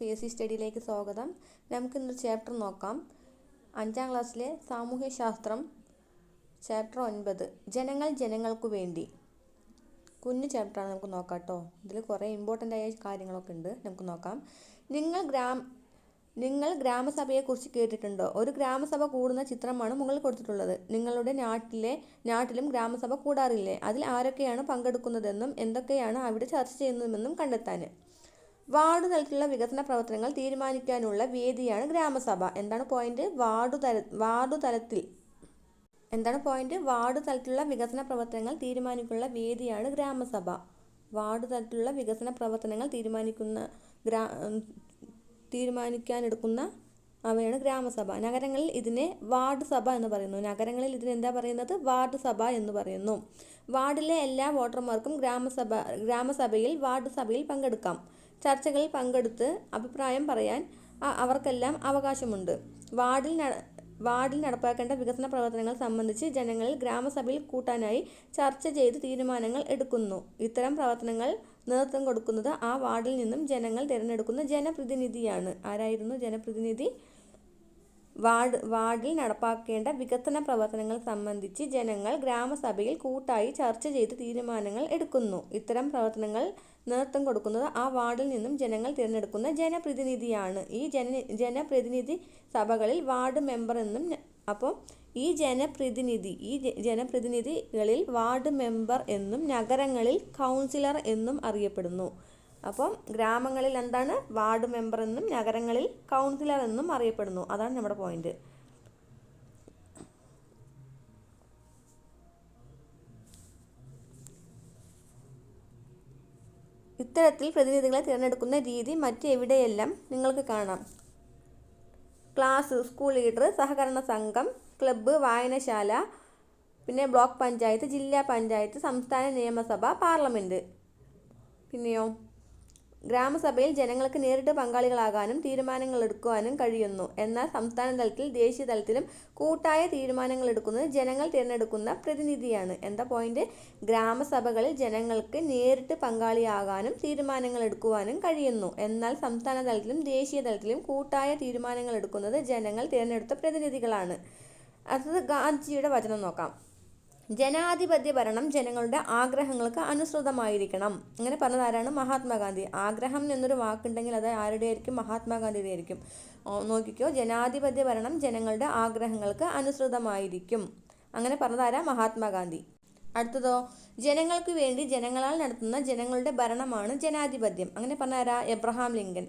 P S C സ്റ്റഡിയിലേക്ക് സ്വാഗതം. നമുക്ക് ഇന്നൊരു ചാപ്റ്റർ നോക്കാം. അഞ്ചാം ക്ലാസ്സിലെ സാമൂഹ്യശാസ്ത്രം ചാപ്റ്റർ ഒൻപത് ജനങ്ങൾ ജനങ്ങൾക്കു വേണ്ടി. കുഞ്ഞു ചാപ്റ്ററാണ് നമുക്ക് നോക്കാം കേട്ടോ ഇതിൽ കുറേ ഇമ്പോർട്ടന്റ് ആയ കാര്യങ്ങളൊക്കെ ഉണ്ട്. നമുക്ക് നോക്കാം. നിങ്ങൾ ഗ്രാമ നിങ്ങൾ ഗ്രാമസഭയെക്കുറിച്ച് കേട്ടിട്ടുണ്ടോ? ഒരു ഗ്രാമസഭ കൂടുന്ന ചിത്രമാണ് മുകളിൽ കൊടുത്തിട്ടുള്ളത്. നിങ്ങളുടെ നാട്ടിലെ നാട്ടിലും ഗ്രാമസഭ കൂടാറില്ലേ? അതിൽ ആരൊക്കെയാണ് പങ്കെടുക്കുന്നതെന്നും എന്തൊക്കെയാണ് അവിടെ ചർച്ച ചെയ്യുന്നതെന്നും കണ്ടെത്താൻ. വാർഡ് തലത്തിലുള്ള വികസന പ്രവർത്തനങ്ങൾ തീരുമാനിക്കാനുള്ള വേദിയാണ് ഗ്രാമസഭ. എന്താണ് പോയിന്റ് വാർഡ് തല വാർഡ് തലത്തിൽ എന്താണ് പോയിന്റ് വാർഡ് തലത്തിലുള്ള വികസന പ്രവർത്തനങ്ങൾ തീരുമാനിക്കുന്ന വേദിയാണ് ഗ്രാമസഭ. വാർഡ് തലത്തിലുള്ള വികസന പ്രവർത്തനങ്ങൾ തീരുമാനിക്കുന്ന ഗ്രാ തീരുമാനിക്കാനെടുക്കുന്ന അവയാണ് ഗ്രാമസഭ. നഗരങ്ങളിൽ ഇതിനെ വാർഡ് സഭ എന്ന് പറയുന്നു. നഗരങ്ങളിൽ ഇതിന് എന്താ പറയുന്നത്? വാർഡ് സഭ എന്ന് പറയുന്നു. വാർഡിലെ എല്ലാ വോട്ടർമാർക്കും ഗ്രാമസഭ ഗ്രാമസഭയിൽ വാർഡ് സഭയിൽ പങ്കെടുക്കാം. ചർച്ചകളിൽ പങ്കെടുത്ത് അഭിപ്രായം പറയാൻ അവർക്കെല്ലാം അവകാശമുണ്ട്. വാർഡിൽ വാർഡിൽ നടപ്പാക്കേണ്ട വികസന പ്രവർത്തനങ്ങൾ സംബന്ധിച്ച് ജനങ്ങളിൽ ഗ്രാമസഭയിൽ കൂട്ടാനായി ചർച്ച ചെയ്ത് തീരുമാനങ്ങൾ എടുക്കുന്നു. ഇത്തരം പ്രവർത്തനങ്ങൾ നേതൃത്വം കൊടുക്കുന്നത് ആ വാർഡിൽ നിന്നും ജനങ്ങൾ തിരഞ്ഞെടുക്കുന്ന ജനപ്രതിനിധിയാണ്. ആരായിരുന്നു ജനപ്രതിനിധി? വാർഡ് വാർഡിൽ നടപ്പാക്കേണ്ട വികസന പ്രവർത്തനങ്ങൾ സംബന്ധിച്ച് ജനങ്ങൾ ഗ്രാമസഭയിൽ കൂട്ടായി ചർച്ച ചെയ്ത് തീരുമാനങ്ങൾ എടുക്കുന്നു. ഇത്തരം പ്രവർത്തനങ്ങൾ നേതൃത്വം കൊടുക്കുന്നത് ആ വാർഡിൽ നിന്നും ജനങ്ങൾ തിരഞ്ഞെടുക്കുന്ന ജനപ്രതിനിധിയാണ്. ഈ ജന ജനപ്രതിനിധി സഭകളിൽ വാർഡ് മെമ്പർ എന്നും അപ്പോൾ ഈ ജനപ്രതിനിധി ഈ ജനപ്രതിനിധികളിൽ വാർഡ് മെമ്പർ എന്നും നഗരങ്ങളിൽ കൗൺസിലർ എന്നും അറിയപ്പെടുന്നു. അപ്പം ഗ്രാമങ്ങളിൽ എന്താണ് വാർഡ് മെമ്പർ എന്നും നഗരങ്ങളിൽ കൗൺസിലർ എന്നും അറിയപ്പെടുന്നു. അതാണ് നമ്മുടെ പോയിന്റ്. ഇത്തരത്തിൽ പ്രതിനിധികളെ തിരഞ്ഞെടുക്കുന്ന രീതി മറ്റെവിടെയെല്ലാം നിങ്ങൾക്ക് കാണാം? ക്ലാസ് സ്കൂൾ ലീഡർ സഹകരണ സംഘം ക്ലബ്ബ് വായനശാല പിന്നെ ബ്ലോക്ക് പഞ്ചായത്ത് ജില്ലാ പഞ്ചായത്ത് സംസ്ഥാന നിയമസഭ പാർലമെന്റ് പിന്നെയോ? ഗ്രാമസഭയിൽ ജനങ്ങൾക്ക് നേരിട്ട് പങ്കാളികളാകാനും തീരുമാനങ്ങൾ എടുക്കുവാനും കഴിയുന്നു. എന്നാൽ സംസ്ഥാന തലത്തിൽ ദേശീയ തലത്തിലും കൂട്ടായ തീരുമാനങ്ങൾ എടുക്കുന്നത് ജനങ്ങൾ തിരഞ്ഞെടുക്കുന്ന പ്രതിനിധിയാണ്. എന്താ പോയിന്റ് ഗ്രാമസഭകളിൽ ജനങ്ങൾക്ക് നേരിട്ട് പങ്കാളിയാകാനും തീരുമാനങ്ങൾ എടുക്കുവാനും കഴിയുന്നു. എന്നാൽ സംസ്ഥാന തലത്തിലും ദേശീയ തലത്തിലും കൂട്ടായ തീരുമാനങ്ങൾ എടുക്കുന്നത് ജനങ്ങൾ തിരഞ്ഞെടുത്ത പ്രതിനിധികളാണ്. അടുത്തത് ഗാന്ധിജിയുടെ വചനം നോക്കാം. ജനാധിപത്യ ഭരണം ജനങ്ങളുടെ ആഗ്രഹങ്ങൾക്ക് അനുസൃതമായിരിക്കണം. അങ്ങനെ പറഞ്ഞത് ആരാണ് മഹാത്മാഗാന്ധി. ആഗ്രഹം എന്നൊരു വാക്കുണ്ടെങ്കിൽ അത് ആരുടെ ആയിരിക്കും മഹാത്മാഗാന്ധിയുടെ ആയിരിക്കും നോക്കിക്കോ. ജനാധിപത്യ ഭരണം ജനങ്ങളുടെ ആഗ്രഹങ്ങൾക്ക് അനുസൃതമായിരിക്കും. അങ്ങനെ പറഞ്ഞത് ആരാ മഹാത്മാഗാന്ധി. അടുത്തതോ? ജനങ്ങൾക്ക് വേണ്ടി ജനങ്ങളാൽ നടത്തുന്ന ജനങ്ങളുടെ ഭരണമാണ് ജനാധിപത്യം. അങ്ങനെ പറഞ്ഞ ആരാ എബ്രഹാം ലിങ്കൻ.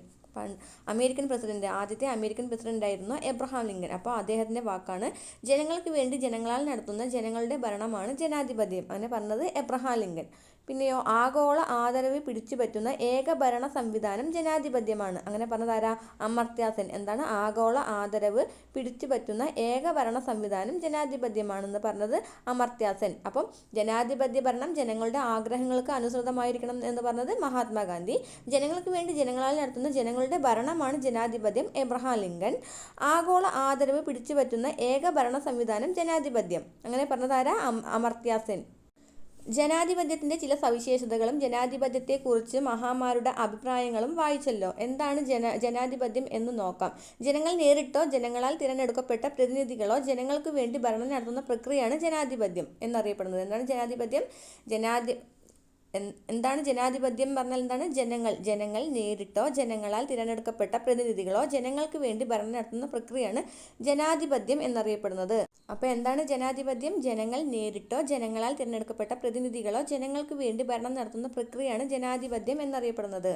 അമേരിക്കൻ പ്രസിഡന്റ് ആദ്യത്തെ അമേരിക്കൻ പ്രസിഡന്റ് ആയിരുന്നു എബ്രഹാം ലിങ്കൻ. അപ്പോൾ അദ്ദേഹത്തിന്റെ വാക്കാണ് ജനങ്ങൾക്ക് വേണ്ടി ജനങ്ങളാൽ നടത്തുന്ന ജനങ്ങളുടെ ഭരണമാണ് ജനാധിപത്യം. അങ്ങനെ പറഞ്ഞത് എബ്രഹാം ലിങ്കൻ. പിന്നെയോ ആഗോള ആദരവ് പിടിച്ചു പറ്റുന്ന ഏക ഭരണ സംവിധാനം ജനാധിപത്യമാണ്. അങ്ങനെ പറഞ്ഞതാരാ? അമർത്യാസൻ. എന്താണ്? ആഗോള ആദരവ് പിടിച്ചു പറ്റുന്ന ഏക ഭരണ സംവിധാനം ജനാധിപത്യമാണെന്ന് പറഞ്ഞത് അമർത്യാസൻ. അപ്പം ജനാധിപത്യ ഭരണം ജനങ്ങളുടെ ആഗ്രഹങ്ങൾക്ക് അനുസൃതമായിരിക്കണം എന്ന് പറഞ്ഞത് മഹാത്മാഗാന്ധി. ജനങ്ങൾക്ക് വേണ്ടി ജനങ്ങളാൽ നടത്തുന്ന ജനങ്ങളുടെ ഭരണമാണ് ജനാധിപത്യം. Abraham Lincoln. ആഗോള ആദരവ് പിടിച്ചു പറ്റുന്ന ഏക ഭരണ സംവിധാനം ജനാധിപത്യം. അങ്ങനെ പറഞ്ഞതാരാ? അമർത്യാസൻ. ജനാധിപത്യത്തിന്റെ ചില സവിശേഷതകളും ജനാധിപത്യത്തെക്കുറിച്ച് മഹാമാരുടെ അഭിപ്രായങ്ങളും വായിച്ചല്ലോ. എന്താണ് ജന ജനാധിപത്യം എന്ന് നോക്കാം. ജനങ്ങൾ നേരിട്ടോ ജനങ്ങളാൽ തിരഞ്ഞെടുക്കപ്പെട്ട പ്രതിനിധികളോ ജനങ്ങൾക്ക് വേണ്ടി ഭരണം നടത്തുന്ന പ്രക്രിയയാണ് ജനാധിപത്യം എന്നറിയപ്പെടുന്നത്. എന്താണ് ജനാധിപത്യം? ജനാധി എന്താണ് ജനാധിപത്യം പറഞ്ഞാൽ എന്താണ്? ജനങ്ങൾ ജനങ്ങൾ നേരിട്ടോ ജനങ്ങളാൽ തിരഞ്ഞെടുക്കപ്പെട്ട പ്രതിനിധികളോ ജനങ്ങൾക്ക് വേണ്ടി ഭരണം നടത്തുന്ന പ്രക്രിയയാണ് ജനാധിപത്യം എന്നറിയപ്പെടുന്നത്. അപ്പോൾ എന്താണ് ജനാധിപത്യം? ജനങ്ങൾ നേരിട്ടോ ജനങ്ങളാൽ തിരഞ്ഞെടുക്കപ്പെട്ട പ്രതിനിധികളോ ജനങ്ങൾക്ക് വേണ്ടി ഭരണം നടത്തുന്ന പ്രക്രിയയാണ് ജനാധിപത്യം എന്നറിയപ്പെടുന്നത്.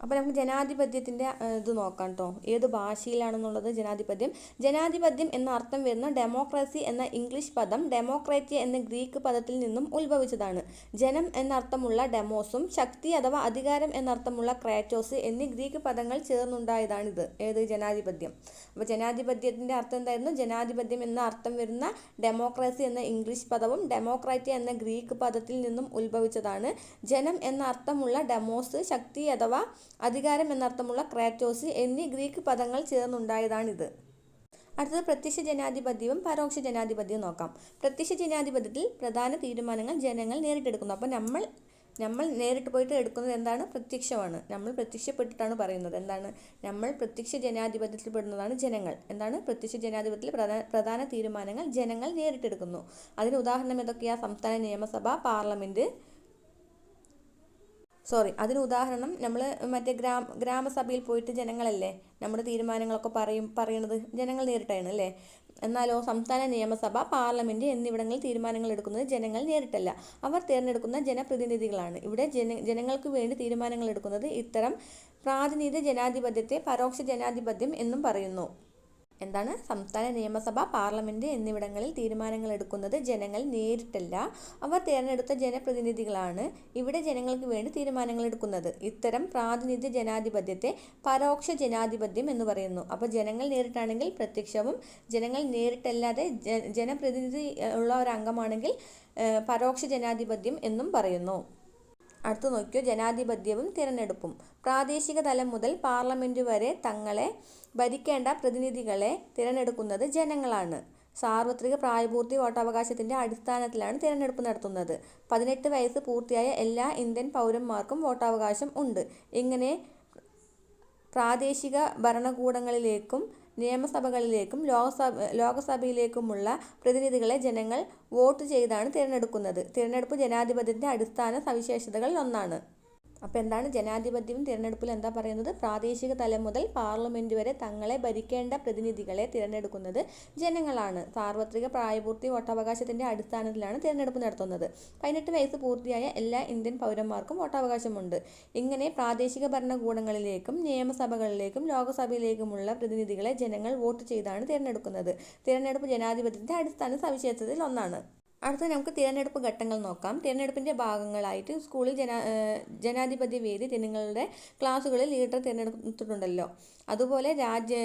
അപ്പോൾ നമുക്ക് ജനാധിപത്യത്തിന്റെ ഇത് നോക്കാം കേട്ടോ ഏത് ഭാഷയിലാണെന്നുള്ളത് ജനാധിപത്യം. ജനാധിപത്യം എന്ന അർത്ഥം വരുന്ന ഡെമോക്രസി എന്ന ഇംഗ്ലീഷ് പദം ഡെമോക്രാറ്റി എന്ന ഗ്രീക്ക് പദത്തിൽ നിന്നും ഉത്ഭവിച്ചതാണ്. ജനം എന്നർത്ഥമുള്ള ഡെമോസും ശക്തി അഥവാ അധികാരം എന്നർത്ഥമുള്ള ക്രാറ്റോസ് എന്നീ ഗ്രീക്ക് പദങ്ങൾ ചേർന്നുണ്ടായതാണിത്. ഏത് ജനാധിപത്യം? അപ്പോൾ ജനാധിപത്യത്തിന്റെ അർത്ഥം എന്തായിരുന്നു? ജനാധിപത്യം എന്ന അർത്ഥം വരുന്ന ഡെമോക്രസി എന്ന ഇംഗ്ലീഷ് പദവും ഡെമോക്രാറ്റി എന്ന ഗ്രീക്ക് പദത്തിൽ നിന്നും ഉത്ഭവിച്ചതാണ്. ജനം എന്ന അർത്ഥമുള്ള ഡെമോസ് ശക്തി അഥവാ അധികാരം എന്നർത്ഥമുള്ള ക്രാറ്റോസ് എന്നീ ഗ്രീക്ക് പദങ്ങൾ ചേർന്നുണ്ടായതാണിത്. അടുത്തത് പ്രത്യക്ഷ ജനാധിപത്യവും പരോക്ഷ ജനാധിപത്യവും നോക്കാം. പ്രത്യക്ഷ ജനാധിപത്യത്തിൽ പ്രധാന തീരുമാനങ്ങൾ ജനങ്ങൾ നേരിട്ടെടുക്കുന്നു. അപ്പോൾ നമ്മൾ നമ്മൾ നേരിട്ട് പോയിട്ട് എടുക്കുന്നത് എന്താണ്? പ്രത്യക്ഷമാണ്. നമ്മൾ പ്രത്യക്ഷപ്പെട്ടിട്ടാണ് പറയുന്നത്. എന്താണ്? നമ്മൾ പ്രത്യക്ഷ ജനാധിപത്യത്തിൽ പെടുന്നതാണ് ജനങ്ങൾ. എന്താണ്? പ്രത്യക്ഷ ജനാധിപത്യത്തിൽ പ്രധാന പ്രധാന തീരുമാനങ്ങൾ ജനങ്ങൾ നേരിട്ടെടുക്കുന്നു. അതിന് ഉദാഹരണം ഏതൊക്കെയാണ് സംസ്ഥാന നിയമസഭ പാർലമെന്റ് സോറി അതിന് ഉദാഹരണം നമ്മൾ മറ്റേ ഗ്രാമ ഗ്രാമസഭയിൽ പോയിട്ട് ജനങ്ങളല്ലേ നമ്മുടെ തീരുമാനങ്ങളൊക്കെ പറയും പറയണത് ജനങ്ങൾ നേരിട്ടാണ് അല്ലേ? എന്നാലോ സംസ്ഥാന നിയമസഭ പാർലമെന്റ് എന്നിവിടങ്ങളിൽ തീരുമാനങ്ങൾ എടുക്കുന്നത് ജനങ്ങൾ നേരിട്ടല്ല. അവർ തിരഞ്ഞെടുക്കുന്ന ജനപ്രതിനിധികളാണ്. ഇവിടെ ജന ജനങ്ങൾക്ക് വേണ്ടി തീരുമാനങ്ങൾ എടുക്കുന്നത് ഇത്തരം പ്രാതിനിധ്യ ജനാധിപത്യത്തെ പരോക്ഷ ജനാധിപത്യം എന്നും പറയുന്നു. എന്താണ്? സംസ്ഥാന നിയമസഭ പാർലമെന്റ് എന്നിവിടങ്ങളിൽ തീരുമാനങ്ങൾ എടുക്കുന്നത് ജനങ്ങൾ നേരിട്ടല്ല. അവർ തിരഞ്ഞെടുത്ത ജനപ്രതിനിധികളാണ് ഇവിടെ ജനങ്ങൾക്ക് വേണ്ടി തീരുമാനങ്ങൾ എടുക്കുന്നത്. ഇത്തരം പ്രാതിനിധ്യ ജനാധിപത്യത്തെ പരോക്ഷ ജനാധിപത്യം എന്ന് പറയുന്നു. അപ്പോൾ ജനങ്ങൾ നേരിട്ടാണെങ്കിൽ പ്രത്യക്ഷവും ജനങ്ങൾ നേരിട്ടല്ലാതെ ജനപ്രതിനിധി ഉള്ള ഒരു അംഗമാണെങ്കിൽ പരോക്ഷ ജനാധിപത്യം എന്നും പറയുന്നു. അടുത്ത് നോക്കിയോ? ജനാധിപത്യവും തിരഞ്ഞെടുപ്പും. പ്രാദേശിക തലം മുതൽ പാർലമെന്റ് വരെ തങ്ങളെ ഭരിക്കേണ്ട പ്രതിനിധികളെ തിരഞ്ഞെടുക്കുന്നത് ജനങ്ങളാണ്. സാർവത്രിക പ്രായപൂർത്തി വോട്ടവകാശത്തിന്റെ അടിസ്ഥാനത്തിലാണ് തിരഞ്ഞെടുപ്പ് നടത്തുന്നത്. പതിനെട്ട് വയസ്സ് പൂർത്തിയായ എല്ലാ ഇന്ത്യൻ പൗരന്മാർക്കും വോട്ടവകാശം ഉണ്ട്. ഇങ്ങനെ പ്രാദേശിക ഭരണകൂടങ്ങളിലേക്കും നിയമസഭകളിലേക്കും ലോകസഭ ലോകസഭയിലേക്കുമുള്ള പ്രതിനിധികളെ ജനങ്ങൾ വോട്ട് ചെയ്താണ് തിരഞ്ഞെടുക്കുന്നത്. തിരഞ്ഞെടുപ്പ് ജനാധിപത്യത്തിന്റെ അടിസ്ഥാന സവിശേഷതകളിൽ ഒന്നാണ് അപ്പോൾ എന്താണ് ജനാധിപത്യവും തിരഞ്ഞെടുപ്പിൽ എന്താ പറയുന്നത്? പ്രാദേശിക തലം മുതൽ പാർലമെന്റ് വരെ തങ്ങളെ ഭരിക്കേണ്ട പ്രതിനിധികളെ തിരഞ്ഞെടുക്കുന്നത് ജനങ്ങളാണ്. സാർവത്രിക പ്രായപൂർത്തി വോട്ടവകാശത്തിന്റെ അടിസ്ഥാനത്തിലാണ് തിരഞ്ഞെടുപ്പ് നടത്തുന്നത്. പതിനെട്ട് വയസ്സ് പൂർത്തിയായ എല്ലാ ഇന്ത്യൻ പൗരന്മാർക്കും വോട്ടവകാശമുണ്ട്. ഇങ്ങനെ പ്രാദേശിക ഭരണകൂടങ്ങളിലേക്കും നിയമസഭകളിലേക്കും ലോകസഭയിലേക്കുമുള്ള പ്രതിനിധികളെ ജനങ്ങൾ വോട്ട് ചെയ്താണ് തിരഞ്ഞെടുക്കുന്നത്. തിരഞ്ഞെടുപ്പ് ജനാധിപത്യത്തിന്റെ അടിസ്ഥാന സവിശേഷതയിൽ ഒന്നാണ്. അടുത്ത നമുക്ക് തിരഞ്ഞെടുപ്പ് ഘട്ടങ്ങൾ നോക്കാം. തിരഞ്ഞെടുപ്പിന്റെ ഭാഗങ്ങളായിട്ട് സ്കൂളിൽ ജനാ ജനാധിപത്യ വേദി നിങ്ങളുടെ ക്ലാസ്സുകളിൽ ലീഡർ തിരഞ്ഞെടുത്തിട്ടുണ്ടല്ലോ. അതുപോലെ രാജ്യ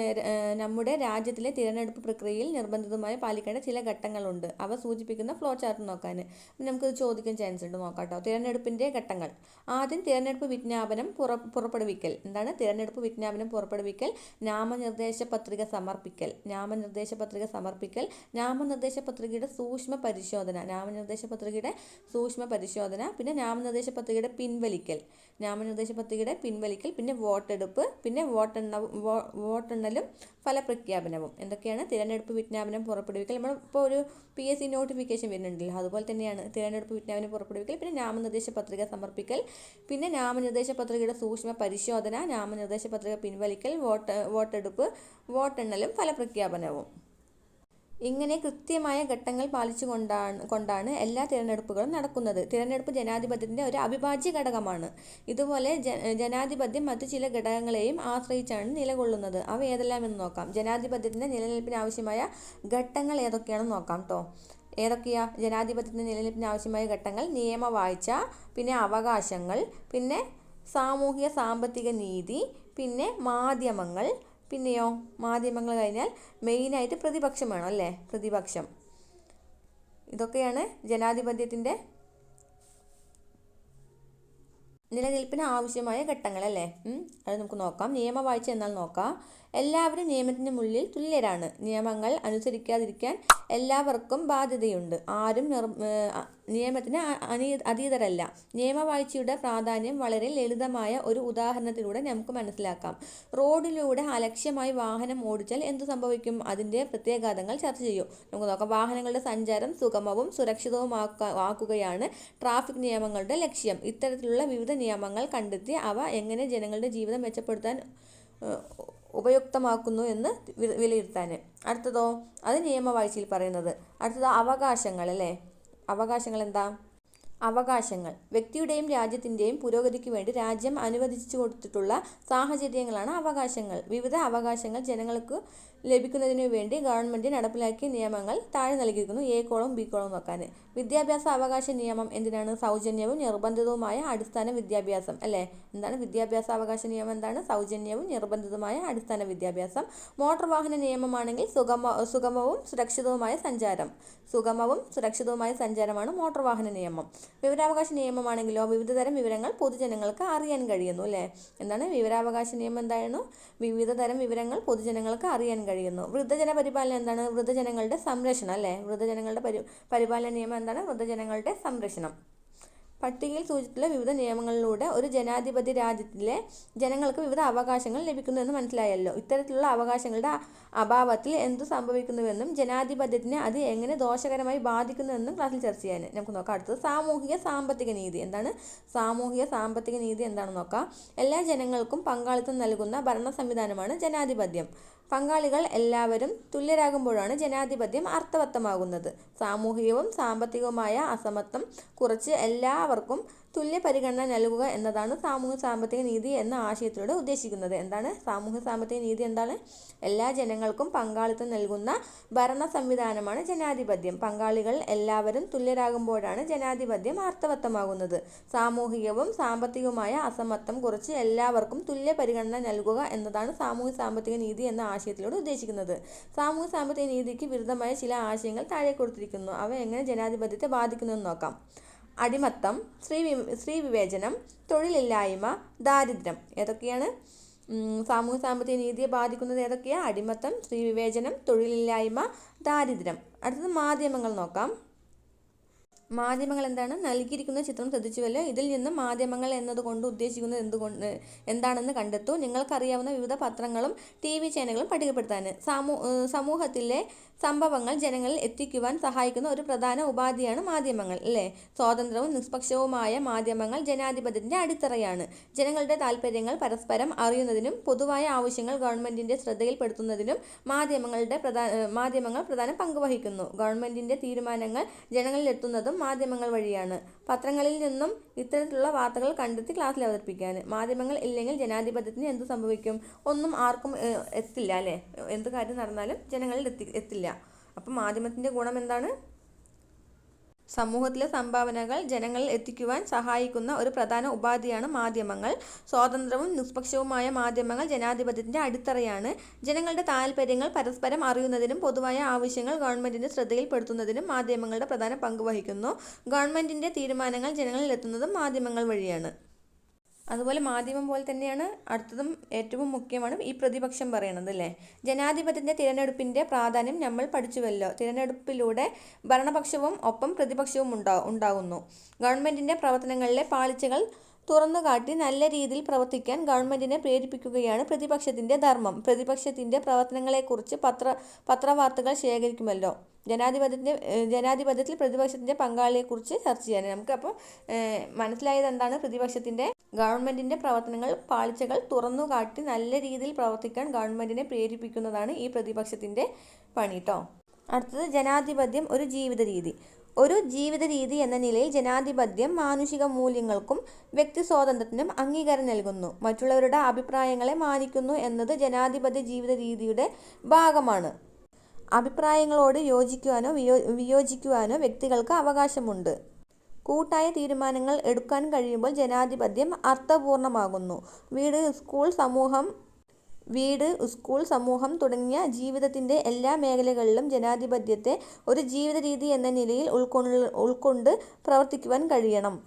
നമ്മുടെ രാജ്യത്തിലെ തിരഞ്ഞെടുപ്പ് പ്രക്രിയയിൽ നിർബന്ധിതമായി പാലിക്കേണ്ട ചില ഘട്ടങ്ങളുണ്ട്. അവ സൂചിപ്പിക്കുന്ന ഫ്ലോ ചാർട്ട് നോക്കാൻ നമുക്കിത് ചോദിക്കാൻ ചാൻസ് ഉണ്ട്. നോക്കാം കേട്ടോ തിരഞ്ഞെടുപ്പിന്റെ ഘട്ടങ്ങൾ. ആദ്യം തിരഞ്ഞെടുപ്പ് വിജ്ഞാപനം പുറ പുറപ്പെടുവിക്കൽ. എന്താണ്? തിരഞ്ഞെടുപ്പ് വിജ്ഞാപനം പുറപ്പെടുവിക്കൽ. നാമനിർദ്ദേശ പത്രിക സമർപ്പിക്കൽ. നാമനിർദ്ദേശ പത്രിക സമർപ്പിക്കൽ. നാമനിർദ്ദേശ പത്രികയുടെ സൂക്ഷ്മ പരിശോധന നാമനിർദ്ദേശ പത്രികയുടെ സൂക്ഷ്മ പരിശോധന പിന്നെ നാമനിർദ്ദേശ പത്രികയുടെ പിൻവലിക്കൽ. നാമനിർദ്ദേശ പത്രികയുടെ പിൻവലിക്കൽ പിന്നെ വോട്ടെടുപ്പ് പിന്നെ വോട്ടെണ്ണ വോട്ടെണ്ണലും ഫലപ്രഖ്യാപനവും. എന്തൊക്കെയാണ്? തിരഞ്ഞെടുപ്പ് വിജ്ഞാപനം പുറപ്പെടുവിക്കൽ. നമ്മൾ ഇപ്പോൾ ഒരു പി എസ് സി നോട്ടിഫിക്കേഷൻ വരുന്നുണ്ടല്ലോ അതുപോലെ തന്നെയാണ് തിരഞ്ഞെടുപ്പ് വിജ്ഞാപനം പുറപ്പെടുവിക്കൽ പിന്നെ നാമനിർദ്ദേശ പത്രിക സമർപ്പിക്കൽ പിന്നെ നാമനിർദ്ദേശ പത്രികയുടെ സൂക്ഷ്മ പരിശോധന നാമനിർദ്ദേശ പത്രിക പിൻവലിക്കൽ വോട്ട് വോട്ടെടുപ്പ് വോട്ടെണ്ണലും ഫലപ്രഖ്യാപനവും. ഇങ്ങനെ കൃത്യമായ ഘട്ടങ്ങൾ പാലിച്ചുകൊണ്ടാണ് കൊണ്ടാണ് എല്ലാ തിരഞ്ഞെടുപ്പുകളും നടക്കുന്നത്. തിരഞ്ഞെടുപ്പ് ജനാധിപത്യത്തിന്റെ ഒരു അവിഭാജ്യ ഘടകമാണ്. ഇതുപോലെ ജനാധിപത്യം മറ്റു ചില ഘടകങ്ങളെയും ആശ്രയിച്ചാണ് നിലകൊള്ളുന്നത്. അവ ഏതെല്ലാം എന്ന് നോക്കാം. ജനാധിപത്യത്തിന്റെ നിലനിൽപ്പിന് ആവശ്യമായ ഘട്ടങ്ങൾ ഏതൊക്കെയാണെന്ന് നോക്കാം കേട്ടോ ഏതൊക്കെയാ? ജനാധിപത്യത്തിന്റെ നിലനിൽപ്പിന് ആവശ്യമായ ഘട്ടങ്ങൾ നിയമവാഴ്ച പിന്നെ അവകാശങ്ങൾ പിന്നെ സാമൂഹിക സാമ്പത്തിക നീതി പിന്നെ മാധ്യമങ്ങൾ പിന്നെയോ മാധ്യമങ്ങൾ കഴിഞ്ഞാൽ മെയിനായിട്ട് പ്രതിപക്ഷം വേണം അല്ലേ? പ്രതിപക്ഷം. ഇതൊക്കെയാണ് ജനാധിപത്യത്തിന്റെ നിലനിൽപ്പിന് ആവശ്യമായ ഘട്ടങ്ങൾ അല്ലേ അത് നമുക്ക് നോക്കാം. നിയമവാഴ്ച എന്നാൽ നോക്കാം. എല്ലാവരും നിയമത്തിന് മുന്നിൽ തുല്യരാണ്. നിയമങ്ങൾ അനുസരിക്കാതിരിക്കാൻ എല്ലാവർക്കും ബാധ്യതയുണ്ട്. ആരും നിർ നിയമത്തിന് അനീ അതീതരല്ല. നിയമവാഴ്ചയുടെ പ്രാധാന്യം വളരെ ലളിതമായ ഒരു ഉദാഹരണത്തിലൂടെ നമുക്ക് മനസ്സിലാക്കാം. റോഡിലൂടെ അലക്ഷ്യമായി വാഹനം ഓടിച്ചാൽ എന്ത് സംഭവിക്കും? അതിന്റെ പ്രത്യാഘാതങ്ങൾ ചർച്ച ചെയ്യും. നമുക്ക് നോക്കാം. വാഹനങ്ങളുടെ സഞ്ചാരം സുഗമവും സുരക്ഷിതവുമാക്ക ആക്കുകയാണ് ട്രാഫിക് നിയമങ്ങളുടെ ലക്ഷ്യം. ഇത്തരത്തിലുള്ള വിവിധ നിയമങ്ങൾ കണ്ടെത്തി അവ എങ്ങനെ ജനങ്ങളുടെ ജീവിതം മെച്ചപ്പെടുത്താൻ ഉപയുക്തമാക്കുന്നു എന്ന് വിലയിരുത്താൻ. അടുത്തതോ അത് നിയമവാഴ്ചയിൽ പറയുന്നത്. അടുത്തത് അവകാശങ്ങൾ അല്ലേ? അവകാശങ്ങൾ എന്താ? അവകാശങ്ങൾ. വ്യക്തിയുടെയും രാജ്യത്തിന്റെയും പുരോഗതിക്ക് വേണ്ടി രാജ്യം അനുവദിച്ചു കൊടുത്തിട്ടുള്ള സാഹചര്യങ്ങളാണ് അവകാശങ്ങൾ. വിവിധ അവകാശങ്ങൾ ജനങ്ങൾക്ക് ലഭിക്കുന്നതിനു വേണ്ടി ഗവൺമെന്റ് നടപ്പിലാക്കിയ നിയമങ്ങൾ താഴെ നൽകിയിരിക്കുന്നു. എ കോളം ബി കോളം നോക്കാൻ വിദ്യാഭ്യാസ അവകാശ നിയമം എന്തിനാണ്? സൗജന്യവും നിർബന്ധിതവുമായ അടിസ്ഥാന വിദ്യാഭ്യാസം അല്ലേ? എന്താണ്? വിദ്യാഭ്യാസ അവകാശ നിയമം എന്താണ്? സൗജന്യവും നിർബന്ധിതവുമായ അടിസ്ഥാന വിദ്യാഭ്യാസം. മോട്ടോർ വാഹന നിയമമാണെങ്കിൽ സുഗമ സുഗമവും സുരക്ഷിതവുമായ സഞ്ചാരം. സുഗമവും സുരക്ഷിതവുമായ സഞ്ചാരമാണ് മോട്ടോർ വാഹന നിയമം. വിവരാവകാശ നിയമമാണെങ്കിലോ വിവിധതരം വിവരങ്ങൾ പൊതുജനങ്ങൾക്ക് അറിയാൻ കഴിയുന്നു അല്ലേ? എന്താണ്? വിവരാവകാശ നിയമം എന്തായിരുന്നു? വിവിധതരം വിവരങ്ങൾ പൊതുജനങ്ങൾക്ക് അറിയാൻ കഴിയുന്നു. വൃദ്ധജന പരിപാലനം എന്താണ്? വൃദ്ധജനങ്ങളുടെ സംരക്ഷണം അല്ലേ? വൃദ്ധജനങ്ങളുടെ പരി പരിപാലന നിയമം എന്താണ്? വൃദ്ധജനങ്ങളുടെ സംരക്ഷണം. പട്ടികയിൽ സൂചിച്ചിട്ടുള്ള വിവിധ നിയമങ്ങളിലൂടെ ഒരു ജനാധിപത്യ രാജ്യത്തിലെ ജനങ്ങൾക്ക് വിവിധ അവകാശങ്ങൾ ലഭിക്കുന്നുവെന്ന് മനസ്സിലായല്ലോ. ഇത്തരത്തിലുള്ള അവകാശങ്ങളുടെ അഭാവത്തിൽ എന്തു സംഭവിക്കുന്നുവെന്നും ജനാധിപത്യത്തിനെ അത് എങ്ങനെ ദോഷകരമായി ബാധിക്കുന്നുവെന്നും ക്ലാസ്സിൽ ചർച്ച ചെയ്യാൻ നമുക്ക് നോക്കാം. അടുത്തത് സാമൂഹിക സാമ്പത്തിക നീതി. എന്താണ്? സാമൂഹിക സാമ്പത്തിക നീതി എന്താണെന്ന് നോക്കാം. എല്ലാ ജനങ്ങൾക്കും പങ്കാളിത്തം നൽകുന്ന ഭരണ സംവിധാനമാണ് ജനാധിപത്യം. പങ്കാളികൾ എല്ലാവരും തുല്യരാകുമ്പോഴാണ് ജനാധിപത്യം അർത്ഥവത്തമാകുന്നത്. സാമൂഹികവും സാമ്പത്തികവുമായ അസമത്വം കുറച്ച് എല്ലാവർക്കും തുല്യ പരിഗണന നൽകുക എന്നതാണ് സാമൂഹ്യ സാമ്പത്തിക നീതി എന്ന ആശയത്തിലൂടെ ഉദ്ദേശിക്കുന്നത്. എന്താണ്? സാമൂഹ്യ സാമ്പത്തിക നീതി എന്താണ്? എല്ലാ ജനങ്ങൾക്കും പങ്കാളിത്തം നൽകുന്ന ഭരണ സംവിധാനമാണ് ജനാധിപത്യം. പങ്കാളികൾ എല്ലാവരും തുല്യരാകുമ്പോഴാണ് ജനാധിപത്യം അർത്ഥവത്തമാകുന്നത്. സാമൂഹികവും സാമ്പത്തികവുമായ അസമത്വം കുറിച്ച് എല്ലാവർക്കും തുല്യ പരിഗണന നൽകുക എന്നതാണ് സാമൂഹ്യ സാമ്പത്തിക നീതി എന്ന ആശയത്തിലൂടെ ഉദ്ദേശിക്കുന്നത്. സാമൂഹ്യ സാമ്പത്തിക നീതിക്ക് വിരുദ്ധമായ ചില ആശയങ്ങൾ താഴെ കൊടുത്തിരിക്കുന്നു. അവ എങ്ങനെ ജനാധിപത്യത്തെ ബാധിക്കുന്നു എന്ന് നോക്കാം. അടിമത്തം സ്ത്രീ സ്ത്രീ വിവേചനം തൊഴിലില്ലായ്മ ദാരിദ്ര്യം ഏതൊക്കെയാണ്? സാമൂഹ്യ സാമ്പത്തിക നീതിയെ ബാധിക്കുന്നത് ഏതൊക്കെയാണ് അടിമത്തം സ്ത്രീ വിവേചനം തൊഴിലില്ലായ്മ ദാരിദ്ര്യം. അടുത്തത് മാധ്യമങ്ങൾ നോക്കാം. മാധ്യമങ്ങൾ എന്താണ്? നൽകിയിരിക്കുന്ന ചിത്രം ശ്രദ്ധിച്ചുവല്ലോ? ഇതിൽ നിന്ന് മാധ്യമങ്ങൾ എന്നതുകൊണ്ട് ഉദ്ദേശിക്കുന്നത് എന്തുകൊണ്ട് എന്താണെന്ന് കണ്ടെത്തൂ. നിങ്ങൾക്കറിയാവുന്ന വിവിധ പത്രങ്ങളും ടി വി ചാനലുകളും പട്ടികപ്പെടുത്താൻ സമൂ സമൂഹത്തിലെ സംഭവങ്ങൾ ജനങ്ങളിൽ എത്തിക്കുവാൻ സഹായിക്കുന്ന ഒരു പ്രധാന ഉപാധിയാണ് മാധ്യമങ്ങൾ അല്ലേ? സ്വതന്ത്രവും നിഷ്പക്ഷവുമായ മാധ്യമങ്ങൾ ജനാധിപത്യത്തിന്റെ അടിത്തറയാണ്. ജനങ്ങളുടെ താല്പര്യങ്ങൾ പരസ്പരം അറിയുന്നതിനും പൊതുവായ ആവശ്യങ്ങൾ ഗവൺമെന്റിന്റെ ശ്രദ്ധയിൽപ്പെടുത്തുന്നതിനും മാധ്യമങ്ങളുടെ മാധ്യമങ്ങൾ പ്രധാന പങ്ക് വഹിക്കുന്നു. ഗവൺമെന്റിന്റെ തീരുമാനങ്ങൾ ജനങ്ങളിൽ എത്തുന്നതും മാധ്യമങ്ങൾ വഴിയാണ്. പത്രങ്ങളിൽ നിന്നും ഇത്തരത്തിലുള്ള വാർത്തകൾ കണ്ടെത്തി ക്ലാസ്സിൽ അവതരിപ്പിക്കാൻ. മാധ്യമങ്ങൾ ഇല്ലെങ്കിൽ ജനാധിപത്യത്തിന് എന്ത് സംഭവിക്കും? ഒന്നും ആർക്കും എത്തില്ല അല്ലേ? എന്ത് കാര്യം നടന്നാലും ജനങ്ങളിൽ എത്തി എത്തില്ല. അപ്പം മാധ്യമത്തിന്റെ ഗുണം എന്താണ്? സമൂഹത്തിലെ സംഭാവനകൾ ജനങ്ങളിൽ എത്തിക്കുവാൻ സഹായിക്കുന്ന ഒരു പ്രധാന ഉപാധിയാണ് മാധ്യമങ്ങൾ. സ്വതന്ത്രവും നിഷ്പക്ഷവുമായ മാധ്യമങ്ങൾ ജനാധിപത്യത്തിന്റെ അടിത്തറയാണ്. ജനങ്ങളുടെ താൽപ്പര്യങ്ങൾ പരസ്പരം അറിയുന്നതിനും പൊതുവായ ആവശ്യങ്ങൾ ഗവൺമെന്റിന്റെ ശ്രദ്ധയിൽപ്പെടുത്തുന്നതിനും മാധ്യമങ്ങളുടെ പ്രധാന പങ്ക് വഹിക്കുന്നു. ഗവൺമെന്റിന്റെ തീരുമാനങ്ങൾ ജനങ്ങളിൽ എത്തുന്നതും മാധ്യമങ്ങൾ വഴിയാണ്. അതുപോലെ മാധ്യമം പോലെ തന്നെയാണ് അടുത്തതും ഏറ്റവും മുഖ്യമാണ് ഈ പ്രതിപക്ഷം പറയണത് അല്ലേ? ജനാധിപത്യത്തിന്റെ തിരഞ്ഞെടുപ്പിന്റെ പ്രാധാന്യം നമ്മൾ പഠിച്ചുവല്ലോ. തിരഞ്ഞെടുപ്പിലൂടെ ഭരണപക്ഷവും ഒപ്പം പ്രതിപക്ഷവും ഉണ്ടാ ഉണ്ടാകുന്നു. ഗവൺമെന്റിന്റെ പ്രവർത്തനങ്ങളിലെ പാളിച്ചകൾ തുറന്നുകാട്ടി നല്ല രീതിയിൽ പ്രവർത്തിക്കാൻ ഗവൺമെന്റിനെ പ്രേരിപ്പിക്കുകയാണ് പ്രതിപക്ഷത്തിന്റെ ധർമ്മം. പ്രതിപക്ഷത്തിന്റെ പ്രവർത്തനങ്ങളെക്കുറിച്ച് പത്ര പത്രവാർത്തകൾ ശേഖരിക്കുമല്ലോ. ജനാധിപത്യത്തിന്റെ ജനാധിപത്യത്തിൽ പ്രതിപക്ഷത്തിന്റെ പങ്കാളിയെക്കുറിച്ച് ചർച്ച ചെയ്യാൻ. നമുക്ക് അപ്പോൾ മനസ്സിലായത് എന്താണ്? പ്രതിപക്ഷത്തിന്റെ ഗവൺമെന്റിന്റെ പ്രവർത്തനങ്ങൾ പാളിച്ചകൾ തുറന്നുകാട്ടി നല്ല രീതിയിൽ പ്രവർത്തിക്കാൻ ഗവൺമെന്റിനെ പ്രേരിപ്പിക്കുന്നതാണ് ഈ പ്രതിപക്ഷത്തിന്റെ പണി കേട്ടോ അടുത്തത് ജനാധിപത്യം ഒരു ജീവിത രീതി ഒരു ജീവിത രീതി എന്ന നിലയിൽ ജനാധിപത്യം മാനുഷിക മൂല്യങ്ങൾക്കും വ്യക്തി സ്വാതന്ത്ര്യത്തിനും അംഗീകാരം നൽകുന്നു. മറ്റുള്ളവരുടെ അഭിപ്രായങ്ങളെ മാനിക്കുന്നു എന്നത് ജനാധിപത്യ ജീവിത രീതിയുടെ ഭാഗമാണ്. അഭിപ്രായങ്ങളോട് യോജിക്കുവാനോ വിയോ വിയോജിക്കുവാനോ വ്യക്തികൾക്ക് അവകാശമുണ്ട്. കൂട്ടായ തീരുമാനങ്ങൾ എടുക്കാൻ കഴിയുമ്പോൾ ജനാധിപത്യം അർത്ഥപൂർണമാകുന്നു. വീട് സ്കൂൾ സമൂഹം വീട് സ്കൂൾ സമൂഹം തുടങ്ങിയ ജീവിതത്തിന്റെ എല്ലാ മേഖലകളിലും ജനാധിപത്യത്തെ ഒരു ജീവിത രീതി എന്ന നിലയിൽ ഉൾക്കൊള്ള ഉൾക്കൊണ്ട് പ്രവർത്തിക്കുവാൻ കഴിയണം.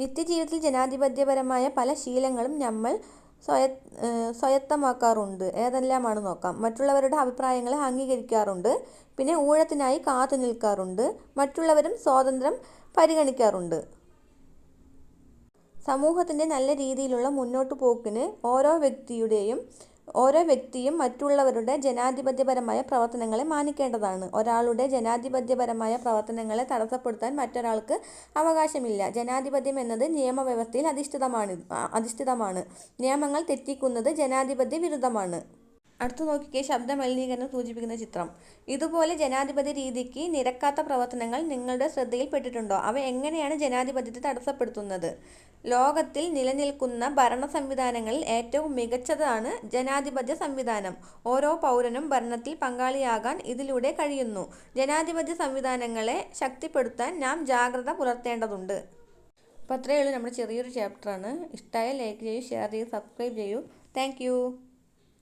നിത്യജീവിതത്തിൽ ജനാധിപത്യപരമായ പല ശീലങ്ങളും നമ്മൾ സ്വയ സ്വയത്തമാക്കാറുണ്ട്. ഏതെല്ലാമാണ് നോക്കാം. മറ്റുള്ളവരുടെ അഭിപ്രായങ്ങളെ അംഗീകരിക്കാറുണ്ട്. പിന്നെ ഊഴത്തിനായി കാത്തു നിൽക്കാറുണ്ട്. മറ്റുള്ളവരും സ്വാതന്ത്ര്യം പരിഗണിക്കാറുണ്ട്. സമൂഹത്തിന്റെ നല്ല രീതിയിലുള്ള മുന്നോട്ട് പോക്കിന് ഓരോ വ്യക്തിയുടെയും ഓരോ വ്യക്തിയും മറ്റുള്ളവരുടെ ജനാധിപത്യപരമായ പ്രവർത്തനങ്ങളെ മാനിക്കേണ്ടതാണ്. ഒരാളുടെ ജനാധിപത്യപരമായ പ്രവർത്തനങ്ങളെ തടസ്സപ്പെടുത്താൻ മറ്റൊരാൾക്ക് അവകാശമില്ല. ജനാധിപത്യം എന്നത് നിയമവ്യവസ്ഥയിൽ അധിഷ്ഠിതമാണ് അധിഷ്ഠിതമാണ്. നിയമങ്ങൾ തെറ്റിക്കുന്നത് ജനാധിപത്യ വിരുദ്ധമാണ് അടുത്ത് നോക്കിക്കേ ശബ്ദ മലിനീകരണം സൂചിപ്പിക്കുന്ന ചിത്രം. ഇതുപോലെ ജനാധിപത്യ രീതിക്ക് നിരക്കാത്ത പ്രവർത്തനങ്ങൾ നിങ്ങളുടെ ശ്രദ്ധയിൽപ്പെട്ടിട്ടുണ്ടോ? അവ എങ്ങനെയാണ് ജനാധിപത്യത്തെ തടസ്സപ്പെടുത്തുന്നത്? ലോകത്തിൽ നിലനിൽക്കുന്ന ഭരണ സംവിധാനങ്ങളിൽ ഏറ്റവും മികച്ചതാണ് ജനാധിപത്യ സംവിധാനം. ഓരോ പൗരനും ഭരണത്തിൽ പങ്കാളിയാകാൻ ഇതിലൂടെ കഴിയുന്നു. ജനാധിപത്യ സംവിധാനങ്ങളെ ശക്തിപ്പെടുത്താൻ നാം ജാഗ്രത പുലർത്തേണ്ടതുണ്ട്. അപ്പോൾ അത്രയേ ഉള്ളൂ. നമ്മുടെ ചെറിയൊരു ചാപ്റ്ററാണ് ഇഷ്ടമായ ലൈക്ക് ചെയ്യൂ ഷെയർ ചെയ്യൂ സബ്സ്ക്രൈബ് ചെയ്യൂ. താങ്ക്